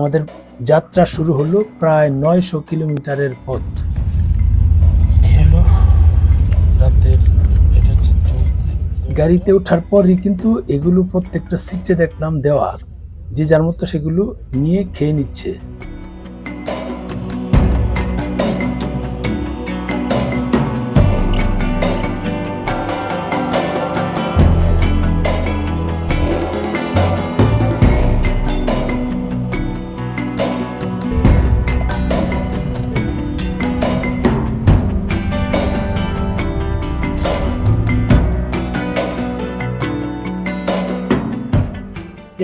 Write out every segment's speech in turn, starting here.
আমাদের যাত্রা শুরু হলো প্রায় নয়শো কিলোমিটারের পথ। গাড়িতে ওঠার পরই কিন্তু এগুলো প্রত্যেকটা সিটে দেখলাম দেওয়া যে যার মতো সেগুলো নিয়ে খেয়ে নিচ্ছে।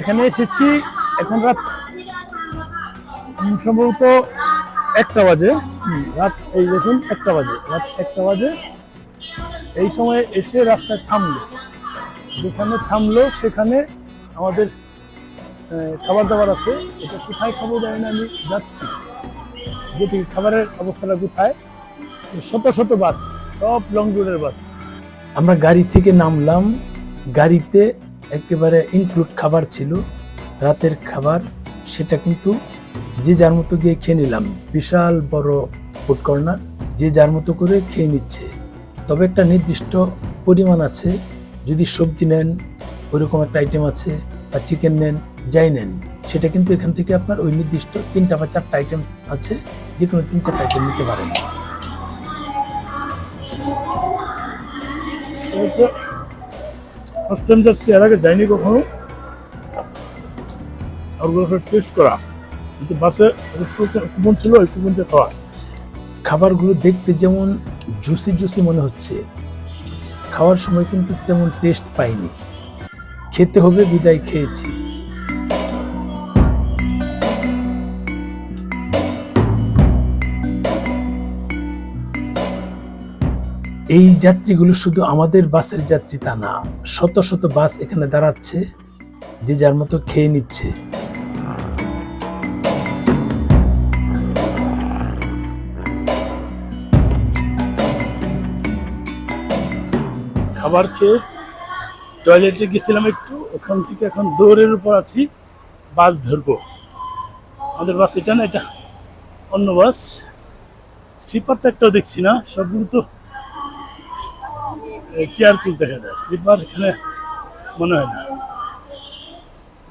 এখানে এসেছি, এখন রাত সম্ভবত একটা বাজে। রাত, এই দেখুন, একটা বাজে, রাত একটা বাজে। এই সময় এসে রাস্তায় থামলো। যেখানে থামলো, সেখানে আমাদের খাবার দাবার আছে। এটা কোথায় খাব জানি না, আমি যাচ্ছি। যেটি খাবারের অবস্থাটা কোথায়, শত শত বাস, সব লং রুটের বাস। আমরা গাড়ি থেকে নামলাম। গাড়িতে একেবারে ইনক্লুড খাবার ছিল, রাতের খাবার, সেটা কিন্তু যে যার মতো গিয়ে খেয়ে নিলাম। বিশাল বড় ফুড কর্নার যে যার মতো করে খেয়ে নিচ্ছে। তবে একটা নির্দিষ্ট পরিমাণ আছে, যদি সবজি নেন, ওইরকম একটা আইটেম আছে, বা চিকেন নেন, যাই নেন, সেটা কিন্তু এখান থেকে আপনার ওই নির্দিষ্ট তিনটা বা চারটা আইটেম আছে যে কোনো তিন চারটা আইটেম নিতে পারেন। ফার্স্ট টাইম যাচ্ছি, এর আগে যাইনি কখনো। সব টেস্ট করা। কিন্তু বাসে কুপন ছিল ওই কুপনটা খাওয়া। খাবারগুলো দেখতে যেমন জুসি জুসি মনে হচ্ছে। খাওয়ার সময় কিন্তু তেমন টেস্ট পাইনি। খেতে হবে, বিদায় খেয়েছি। এই যাত্রীগুলো শুধু আমাদের বাসের যাত্রী তা না, শত শত বাস এখানে দাঁড়াচ্ছে, যে যার মতো খেয়ে নিচ্ছে। খাবার খেয়ে টয়লেটে গেছিলাম একটু, ওখান থেকে এখন দৌড়ের উপর আছি, বাস ধরবো। আমাদের বাস এটা না, এটা অন্য বাস। স্লিপার তো একটাও দেখছি না সবগুলো তো চেয়ার কোচ দেখা যায়। স্লিপার এখানে মনে হয় না।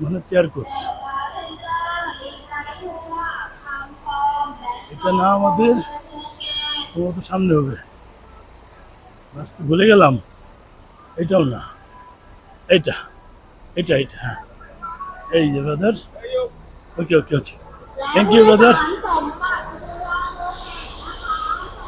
মনে চেয়ার কোচ এটা না আমাদের সম্ভবত সামনে হবে। আজকে ভুলে গেলাম। এটাও না। এইটা। এটা এটা হ্যাঁ। এই যে brother okay okay okay thank you brother